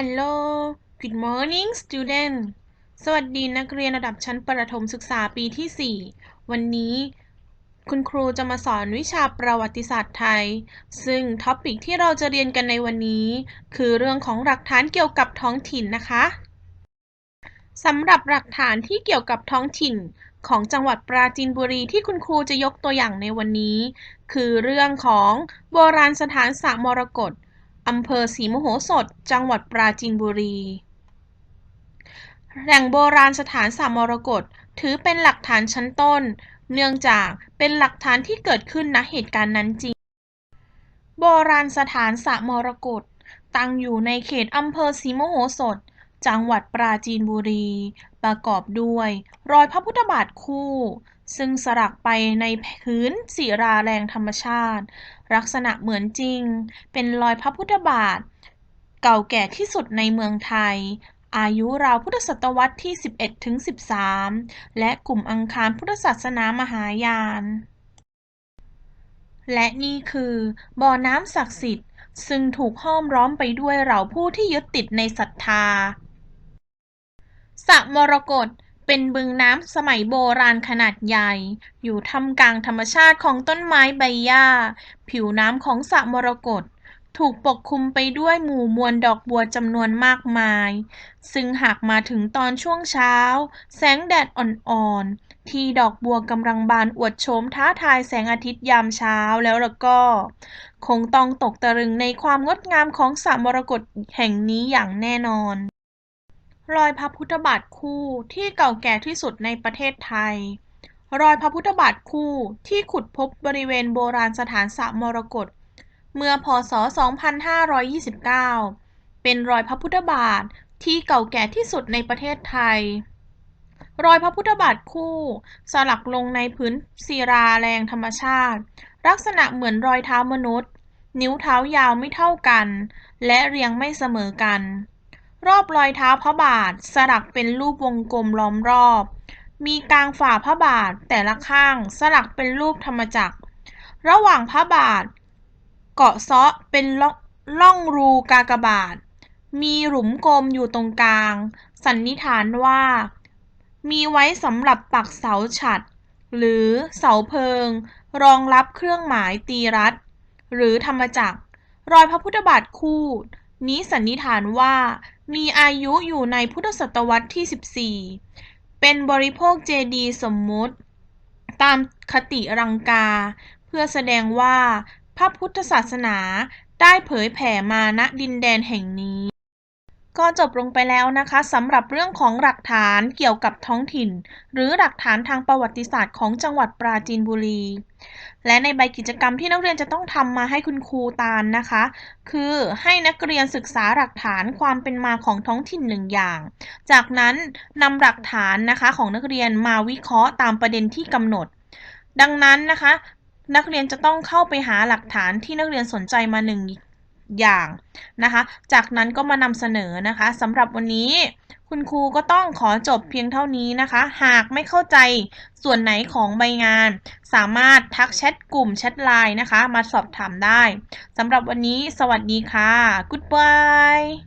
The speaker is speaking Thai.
Hello Good morning student สวัสดีนักเรียนระดับชั้นประถมศึกษาปีที่ 4 วันนี้คุณครูจะมาสอนวิชาประวัติศาสตร์ไทย ซึ่งท็อปิกที่เราจะเรียนกันในวันนี้ คือเรื่องของหลักฐานเกี่ยวกับท้องถิ่นนะคะสำหรับหลักฐานที่เกี่ยวกับท้องถิ่นของจังหวัดปราจีนบุรีที่คุณครูจะยกตัวอย่างในวันนี้ คือเรื่องของโบราณสถานสระมรกต อำเภอศรีมโหสถ จังหวัดปราจีนบุรี แหล่งโบราณสถานสระมรกตถือเป็นหลักฐานชั้นต้น เนื่องจากเป็นหลักฐานที่เกิดขึ้นณเหตุการณ์นั้นจริง โบราณสถานสระมรกตตั้งอยู่ในเขตอำเภอศรีมโหสถ จังหวัดปราจีนบุรี ประกอบด้วย รอยพระพุทธบาทคู่ ซึ่งสลักไปในพื้นศิราแรงธรรมชาติ ลักษณะเหมือนจริง เป็นรอยพระพุทธบาท เก่าแก่ที่สุดในเมืองไทย อายุราวพุทธศตวรรษที่ 11ถึง13 และกลุ่มอังคารพุทธศาสนามหายาน และนี่คือบ่อน้ำศักดิ์สิทธิ์ ซึ่งถูกห้อมล้อมไปด้วยเหล่าผู้ที่ยึดติดในศรัทธาสระมรกต เป็นบึงน้ำสมัยโบราณขนาดใหญ่ อยู่ท่ามกลางธรรมชาติของต้นไม้ใบหญ้า ผิวน้ำของสระมรกตถูกปกคลุมไปด้วยหมู่มวลดอกบัวจำนวนมากมาย ซึ่งหากมาถึงตอนช่วงเช้า แสงแดดอ่อนๆ ที่ดอกบัวกำลังบานอวดโฉมท้าทายแสงอาทิตย์ยามเช้าแล้วล่ะก็ คงต้องตกตะลึงในความงดงามของสระมรกตแห่งนี้อย่างแน่นอน รอยพระพุทธบาทคู่ที่เก่าแก่ที่สุดในประเทศไทย รอยพระพุทธบาทคู่ที่ขุดพบบริเวณโบราณสถานสระมรกตเมื่อพศ 2529 เป็นรอยพระพุทธบาทที่เก่าแก่ที่สุดในประเทศไทย รอยพระพุทธบาทคู่ สลักลงในพื้นศิราแรงธรรมชาติ ลักษณะเหมือนรอยเท้ามนุษย์ นิ้วเท้ายาวไม่เท่ากัน และเรียงไม่เสมอกัน รอบรอยเท้าพระบาทสลักเป็นรูปวงกลมล้อมรอบ มีกลางฝ่าพระบาทแต่ละข้างสลักเป็นรูปธรรมจักร ระหว่างพระบาท เกาะเซาะเป็นล่องรูกากบาท มีหลุมกลมอยู่ตรงกลาง สันนิษฐานว่า มีไว้สำหรับปักเสาฉัตรหรือเสาเพิง รองรับเครื่องหมายตีรัดหรือธรรมจักร รอยพระพุทธบาทคู่นี้สันนิษฐานว่า มีอายุอยู่ในพุทธศตวรรษที่ 14 เป็นบริโภคเจดีสมมุติ ตามคติรังกา เพื่อแสดงว่าพระพุทธศาสนาได้เผยแผ่มาณดินแดนแห่งนี้ ก็จบลงไปแล้วนะคะสำหรับเรื่องของหลักฐานเกี่ยวกับท้องถิ่น หรือหลักฐานทางประวัติศาสตร์ของจังหวัดปราจีนบุรี และในใบกิจกรรมที่นักเรียนจะต้องทำมาให้คุณครูตาลนะคะ คือให้นักเรียนศึกษาหลักฐานความเป็นมาของท้องถิ่นหนึ่งอย่าง จากนั้นนำหลักฐานนะคะของนักเรียนมาวิเคราะห์ตามประเด็นที่กำหนด ดังนั้นนะคะ นักเรียนจะต้องเข้าไปหาหลักฐานที่นักเรียนสนใจมาหนึ่ง อย่างนะคะ จากนั้นก็มานำเสนอนะคะสำหรับวันนี้ คุณครูก็ต้องขอจบเพียงเท่านี้นะคะ หากไม่เข้าใจส่วนไหนของใบงาน สามารถทักแชทกลุ่มแชทไลน์นะคะ มาสอบถามได้สำหรับวันนี้ สวัสดีค่ะ Goodbye